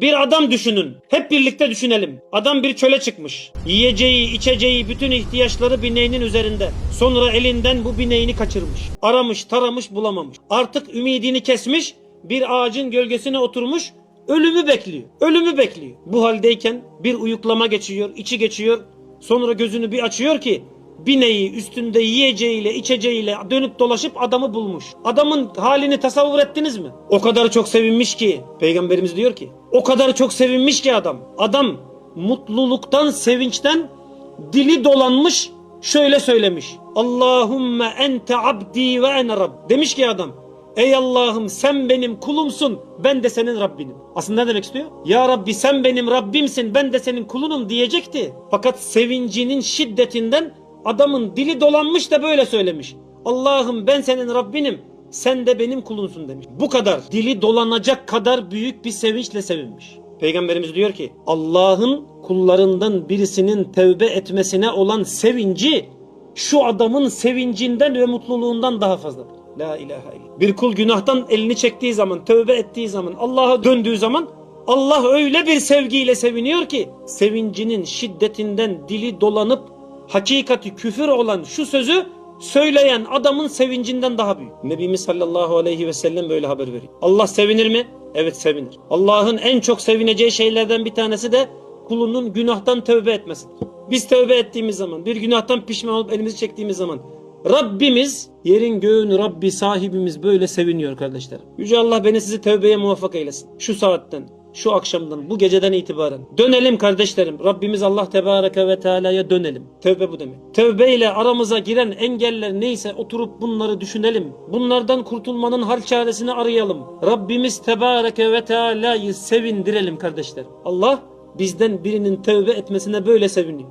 Bir adam düşünün. Hep birlikte düşünelim. Adam bir çöle çıkmış. Yiyeceği, içeceği, bütün ihtiyaçları bineğinin üzerinde. Sonra elinden bu bineğini kaçırmış. Aramış, taramış, bulamamış. Artık ümidini kesmiş, bir ağacın gölgesine oturmuş, ölümü bekliyor. Ölümü bekliyor. Bu haldeyken bir uyuklama geçiyor, içi geçiyor. Sonra gözünü bir açıyor ki bineği üstünde yiyeceğiyle içeceğiyle dönüp dolaşıp adamı bulmuş. Adamın halini tasavvur ettiniz mi? O kadar çok sevinmiş ki peygamberimiz diyor ki o kadar çok sevinmiş ki adam. Adam mutluluktan sevinçten dili dolanmış şöyle söylemiş. Allahümme ente abdi ve ene rabb. Demiş ki adam Ey Allah'ım sen benim kulumsun ben de senin Rabbinim. Aslında ne demek istiyor? Ya Rabbi sen benim Rabbimsin ben de senin kulunum diyecekti. Fakat sevincinin şiddetinden adamın dili dolanmış da böyle söylemiş. Allah'ım ben senin Rabbinim sen de benim kulunsun demiş. Bu kadar dili dolanacak kadar büyük bir sevinçle sevinmiş. Peygamberimiz diyor ki Allah'ın kullarından birisinin tevbe etmesine olan sevinci şu adamın sevincinden ve mutluluğundan daha fazladır. La ilahe illallah. Bir kul günahtan elini çektiği zaman, tövbe ettiği zaman, Allah'a döndüğü zaman Allah öyle bir sevgiyle seviniyor ki sevincinin şiddetinden dili dolanıp hakikati küfür olan şu sözü söyleyen adamın sevincinden daha büyük. Nebimiz sallallahu aleyhi ve sellem böyle haber veriyor. Allah sevinir mi? Evet sevinir. Allah'ın en çok sevineceği şeylerden bir tanesi de kulunun günahtan tövbe etmesidir. Biz tövbe ettiğimiz zaman, bir günahtan pişman olup elimizi çektiğimiz zaman Rabbimiz, yerin göğün Rabbi sahibimiz böyle seviniyor kardeşler. Yüce Allah beni sizi tövbeye muvaffak eylesin. Şu saatten, şu akşamdan, bu geceden itibaren. Dönelim kardeşlerim. Rabbimiz Allah Tebareke ve Teala'ya dönelim. Tövbe bu demek. Tövbe ile aramıza giren engeller neyse oturup bunları düşünelim. Bunlardan kurtulmanın hal çaresini arayalım. Rabbimiz Tebareke ve Teala'yı sevindirelim kardeşlerim. Allah bizden birinin tövbe etmesine böyle seviniyor.